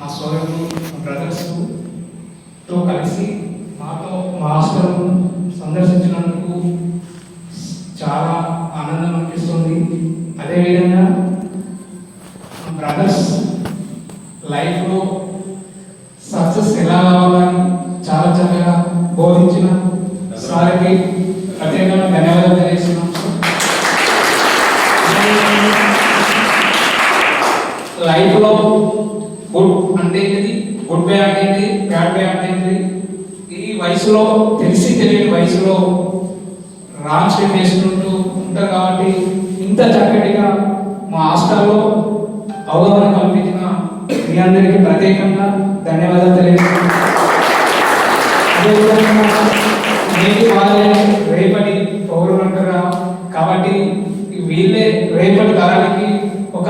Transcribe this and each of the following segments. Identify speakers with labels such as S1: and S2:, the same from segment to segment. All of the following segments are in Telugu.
S1: మా సోదరులు మా బ్రదర్స్తో కలిసి మాతో మా హాస్టల్ను సందర్శించినందుకు చాలా ఆనందం అనిపిస్తుంది. అదేవిధంగా బ్రదర్స్ లైఫ్లో సక్సెస్ ఎలా కావాలని చాలా చక్కగా బోధించిన సార్కి ప్రత్యేకంగా ధన్యవాదాలు తెలియజేస్తున్నాం లైఫ్లో గుడ్ అంటే ఏంటిది గుడ్ బై అంటే ఏంటి బ్యాడ్ బై అంటే ఏంటి ఈ వయసులో తెలిసి తెలియని వయసులో రాంగ్ స్టెప్ వేసుకుంటూ ఉంటారు కాబట్టి ఇంత చక్కటిగా మా హాస్టల్లో అవగాహన కల్పించిన మీ అందరికీ ప్రత్యేకంగా ధన్యవాదాలు తెలియజేస్తున్నాను. వాళ్ళే రేపటి పౌరులు అంటారా? కాబట్టి వీళ్ళే రేపటి తరానికి ఒక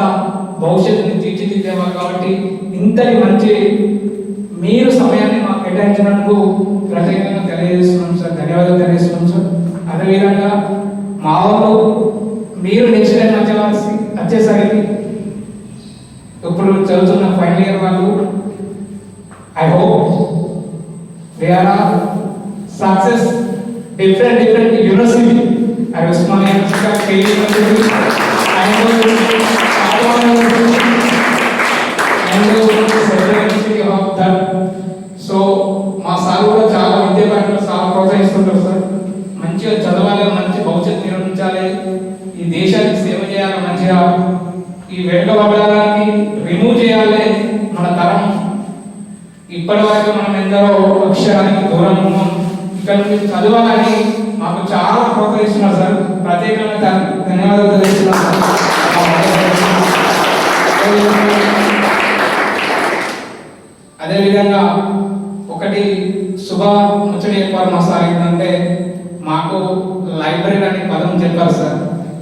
S1: భవిష్యత్తుని తీర్చిదిద్దేవారు కాబట్టి ఇంతటి మంచి మీరు సమయాన్ని మాకు కేటాయించినందుకు ప్రత్యేకంగా తెలియజేస్తున్నాం సార్ ధన్యవాదాలు తెలియజేస్తున్నాం సార్. అదేవిధంగా మా వాళ్ళు మీరు నెక్స్ట్ మధ్యవాసి వచ్చేసరికి ఇప్పుడు చదువుతున్న ఫైనల్ ఇయర్ వాళ్ళు I hope they are success. Different different university. University was my చేస్తుంటారు సార్? మంచిగా చదవాలి మంచి భవిష్యత్తు నిర్మించాలి. ఈ దేశానికి సేవ చేయాలి మంచిగా. ఈ వెనుకబడడానికి రిమూవ్ చేయాలి మన తరం. ఇప్పటి వరకు మనం ఎందరో అక్షరానికి దూరం ఉన్నాం. ఇక్కడ నుంచి చదవాలని మాకు చాలా ప్రోత్సహిస్తున్నారు సార్. ప్రత్యేకంగా ధన్యవాదాలు ముచ్చట చెప్పారు మా సార్ ఏంటంటే మాకు లైబ్రరీ అనే పదం చెప్పారు సార్.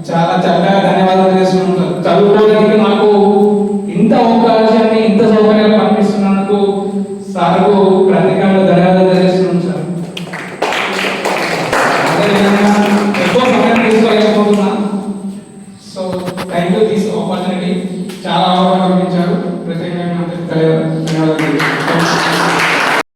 S1: చాలా చక్కగా ధన్యవాదాలు చేస్తున్నాం చదువుకోవడానికి మాకు ఇంత అవకాశాన్ని ఇంత సౌకర్యాలు పంపిస్తున్నందుకు సార్కు ప్రత్యేకంగా ధన్యవాదాలు చేస్తున్నాం సార్. ఎక్కువ సమయం తీసుకోలేకపోతున్నా. So thank you this opportunity చాలా అవకాశం